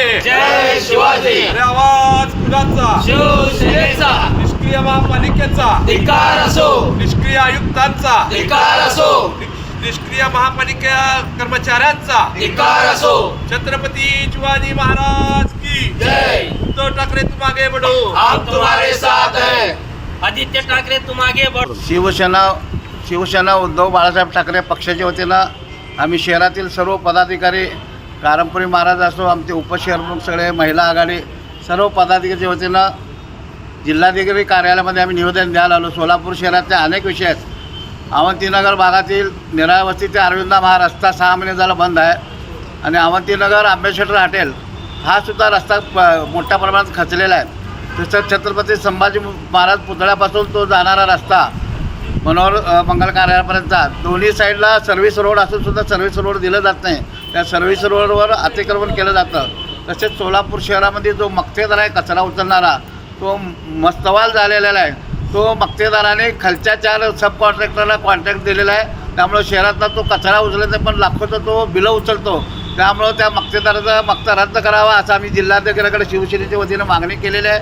शिवरायांचे जय शिवाजी. अरे आवाज कुणाचा शिवसेनेचा. निष्क्रिय महापालिकेचा. धिकार असो. निष्क्रिय आयुक्तांचा. धिकार असो. निष्क्रिय महापालिका कर्मचाऱ्यांचा. धिकार असो. छत्रपती शिवाजी महाराज की. जय. उद्धव ठाकरे तुम आगे बढ़ो हम तुम्हारे साथ हैं. आदित्य ठाकरे तुम आगे बढ़ो शिवसेना शिवसेना उद्धव बाळासाहेब ठाकरे पक्षाच्या वतीनं आम्ही शहरातील सर्व पदाधिकारी कारमपुरी महाराज असो आमचे उपशहरप्रमुख सगळे महिला आघाडी सर्व पदाधिकाऱ्याच्या वतीनं जिल्हाधिकारी कार्यालयामध्ये आम्ही निवेदन द्यायला आलो. सोलापूर शहरातले अनेक विषय आहेत. अवंतीनगर भागातील निरावस्ती ते अरविंदा महा रस्ता सहा महिने झाला बंद आहे. आणि अवंतीनगर आंबेश्वर हॉटेल हा सुद्धा रस्ता प- मोठ्या प्रमाणात खचलेला आहे. तसंच छत्रपती संभाजी महाराज पुतळ्यापासून तो जाणारा रस्ता मनोहर मंगल कार्यालयापर्यंतचा दोन्ही साईडला सर्व्हिस रोड असून सुद्धा सर्व्हिस रोड दिलं जात नाही. त्या सर्व्हिस रोडवर अतिक्रमण केलं जातं. तसेच सोलापूर शहरामध्ये जो मक्तेदार आहे कचरा उचलणारा तो मस्तवाल झालेला आहे. तो मक्तेदाराने खालच्या चार सब कॉन्ट्रॅक्टरला कॉन्ट्रॅक्ट दिलेला आहे. त्यामुळं शहरातला तो कचरा उचलत नाही पण लाखोचा तो बिलं उचलतो. त्यामुळं त्या मक्तेदाराचा मक्ता रद्द करावा असं आम्ही जिल्हाधिकाऱ्याकडे शिवसेनेच्या वतीनं मागणी केलेली आहे.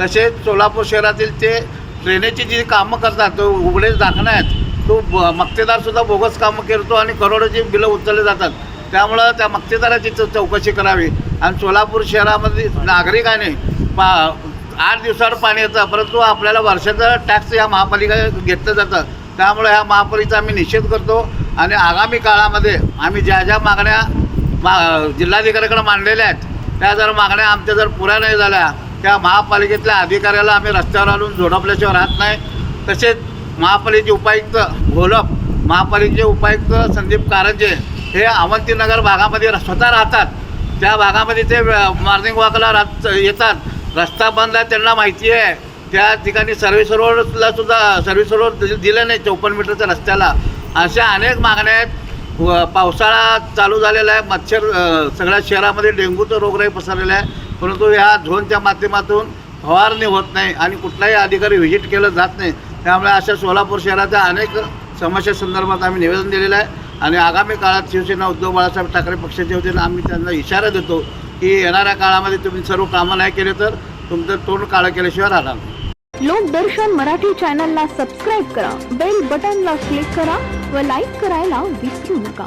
तसेच सोलापूर शहरातील ते ट्रेनेची जी कामं करतात तो उघडेच दाखला आहेत तो ब- मक्तेदारसुद्धा बोगस कामं करतो आणि करोडोची बिलं उचलले जातात. त्यामुळं त्या मक्तेदाराची चौकशी करावी. आणि सोलापूर शहरामध्ये नागरिकाने पा आठ दिवसावर पाणी येतं परंतु आपल्याला वर्षाचं टॅक्स या महापालिका घेतलं जातं. त्यामुळे ह्या महापालिकेचा आम्ही निषेध करतो. आणि आगामी काळामध्ये आम्ही ज्या ज्या मागण्या मा जिल्हाधिकाऱ्याकडे मांडलेल्या आहेत त्या जर मागण्या आमच्या जर पुऱ्या नाही झाल्या त्या महापालिकेतल्या अधिकाऱ्याला आम्ही रस्त्यावर आणून झोडपल्याशिवाय राहत नाही. तसेच महापालिकेचे उपायुक्त घोलप महापालिकेचे उपायुक्त संदीप कारंजे हे अवंतीनगर भागामध्ये र- स्वतः राहतात. त्या भागामध्ये ते मॉर्निंग वॉकला रात येतात. रस्ता बंद आहे त्यांना माहिती आहे. त्या ठिकाणी सर्व्हिस रोडला सुद्धा सर्व्हिस रोड दिलं नाही चौपन्न मीटरच्या रस्त्याला. अशा अनेक मागण्या आहेत. व पावसाळा चालू झालेला आहे. मच्छर सगळ्या शहरामध्ये डेंग्यूचं रोगराई पसरलेला आहे. परंतु ह्या झोनच्या माध्यमातून फवारणी होत नाही आणि कुठलाही अधिकारी व्हिजिट केलं जात नाही. त्यामुळे अशा सोलापूर शहराच्या अनेक समस्या संदर्भात आम्ही निवेदन दिलेलं आहे. आणि आगामी काळात शिवसेना उद्धव बाळासाहेब ठाकरे होते ना आम्ही त्यांना इशारा देतो की येणाऱ्या काळामध्ये तुम्ही सर्व कामं नाही केले तर तुमचं तोंड काळं केल्याशिवाय राहणार लोकदर्शन मराठी चॅनलला सबस्क्राईब करा बेल बटनला क्लिक करा व लाईक करायला विसरू नका.